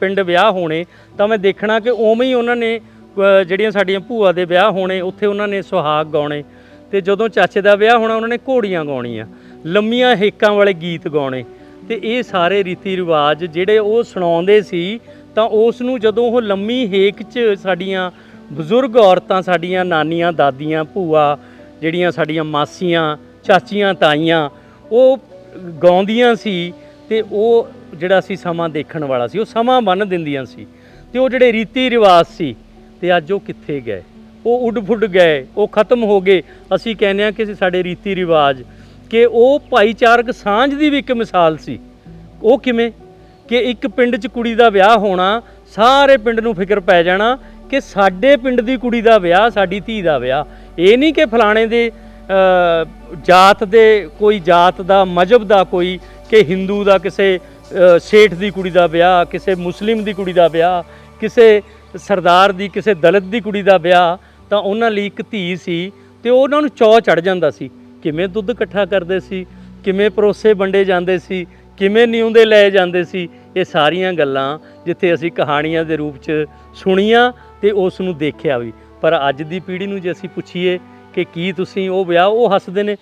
ਪਿੰਡ ਵਿਆਹ ਹੋਣੇ, ਤਾਂ ਮੈਂ ਦੇਖਣਾ ਕਿ ਉਵੇਂ ਹੀ ਉਹਨਾਂ ਨੇ ਜਿਹੜੀਆਂ ਸਾਡੀਆਂ ਭੂਆ ਦੇ ਵਿਆਹ ਹੋਣੇ, ਉੱਥੇ ਉਹਨਾਂ ਨੇ ਸੁਹਾਗ ਗਾਉਣੇ। ਤੇ ਜਦੋਂ ਚਾਚੇ ਦਾ ਵਿਆਹ ਹੋਣਾ, ਉਹਨਾਂ ਨੇ ਘੋੜੀਆਂ ਗਾਉਣੀਆਂ, ਲੰਮੀਆਂ ਹੇਕਾਂ ਵਾਲੇ ਗੀਤ ਗਾਉਣੇ। ਤੇ ਇਹ ਸਾਰੇ ਰੀਤੀ ਰਿਵਾਜ ਜਿਹੜੇ ਉਹ ਸੁਣਾਉਂਦੇ ਸੀ, ਤਾਂ ਉਸ ਨੂੰ ਜਦੋਂ ਉਹ ਲੰਮੀ ਹੇਕ 'ਚ ਸਾਡੀਆਂ ਬਜ਼ੁਰਗ ਔਰਤਾਂ, ਸਾਡੀਆਂ ਨਾਨੀਆਂ, ਦਾਦੀਆਂ, ਭੂਆ, ਜਿਹੜੀਆਂ ਸਾਡੀਆਂ ਮਾਸੀਆਂ, ਚਾਚੀਆਂ, ਤਾਈਆਂ, ਉਹ ਗਾਉਂਦੀਆਂ ਸੀ ਤੇ ਉਹ ਜਿਹੜਾ ਸੀ ਸਮਾਂ ਦੇਖਣ ਵਾਲਾ ਸੀ, ਉਹ ਸਮਾਂ ਬੰਨ ਦਿੰਦੀਆਂ ਸੀ। ਤੇ ਉਹ ਜਿਹੜੇ ਰੀਤੀ ਰਿਵਾਜ ਸੀ, ਤੇ ਅੱਜ ਉਹ ਕਿੱਥੇ ਗਏ? ਉਹ ਉੱਡ ਫੁੱਡ ਗਏ, ਉਹ ਖਤਮ ਹੋ ਗਏ। ਅਸੀਂ ਕਹਿੰਦੇ ਆ ਕਿ ਸਾਡੇ ਰੀਤੀ ਰਿਵਾਜ ਕਿ ਉਹ ਭਾਈਚਾਰਕ ਸਾਂਝ ਦੀ ਵੀ ਇੱਕ ਮਿਸਾਲ ਸੀ। ਉਹ ਕਿਵੇਂ? ਕਿ ਇੱਕ ਪਿੰਡ 'ਚ ਕੁੜੀ ਦਾ ਵਿਆਹ ਹੋਣਾ, ਸਾਰੇ ਪਿੰਡ ਨੂੰ ਫਿਕਰ ਪੈ ਜਾਣਾ ਕਿ ਸਾਡੇ ਪਿੰਡ ਦੀ ਕੁੜੀ ਦਾ ਵਿਆਹ, ਸਾਡੀ ਧੀ ਦਾ ਵਿਆਹ। ਇਹ ਨਹੀਂ ਕਿ ਫਲਾਣੇ ਦੇ ਜਾਤ ਦੇ, ਕੋਈ ਜਾਤ ਦਾ, ਮਜਹਬ ਦਾ ਕੋਈ ਕਿ ਹਿੰਦੂ ਦਾ, ਕਿਸੇ ਸੇਠ ਦੀ ਕੁੜੀ ਦਾ ਵਿਆਹ, ਕਿਸੇ ਮੁਸਲਿਮ ਦੀ ਕੁੜੀ ਦਾ ਵਿਆਹ, ਕਿਸੇ ਸਰਦਾਰ ਦੀ, ਕਿਸੇ ਦਲਿਤ ਦੀ ਕੁੜੀ ਦਾ ਵਿਆਹ, ਤਾਂ ਉਹਨਾਂ ਲਈ ਇੱਕ ਧੀ ਸੀ ਤੇ ਉਹਨਾਂ ਨੂੰ ਚੌ ਚੜ ਜਾਂਦਾ ਸੀ। ਕਿਵੇਂ ਦੁੱਧ ਇਕੱਠਾ ਕਰਦੇ ਸੀ, ਕਿਵੇਂ ਪਰੋਸੇ ਵੰਡੇ ਜਾਂਦੇ ਸੀ, ਕਿਵੇਂ ਨਿਉਂਦੇ ਲਏ ਜਾਂਦੇ ਸੀ, ਇਹ ਸਾਰੀਆਂ ਗੱਲਾਂ ਜਿੱਥੇ ਅਸੀਂ ਕਹਾਣੀਆਂ ਦੇ ਰੂਪ 'ਚ ਸੁਣੀਆਂ ਤੇ ਉਸ ਨੂੰ ਦੇਖਿਆ ਵੀ। ਪਰ ਅੱਜ ਦੀ ਪੀੜ੍ਹੀ ਨੂੰ ਜੇ ਅਸੀਂ ਪੁੱਛੀਏ ਕਿ ਕੀ ਤੁਸੀਂ ਉਹ ਵਿਆਹ, ਉਹ ਹੱਸਦੇ ਨੇ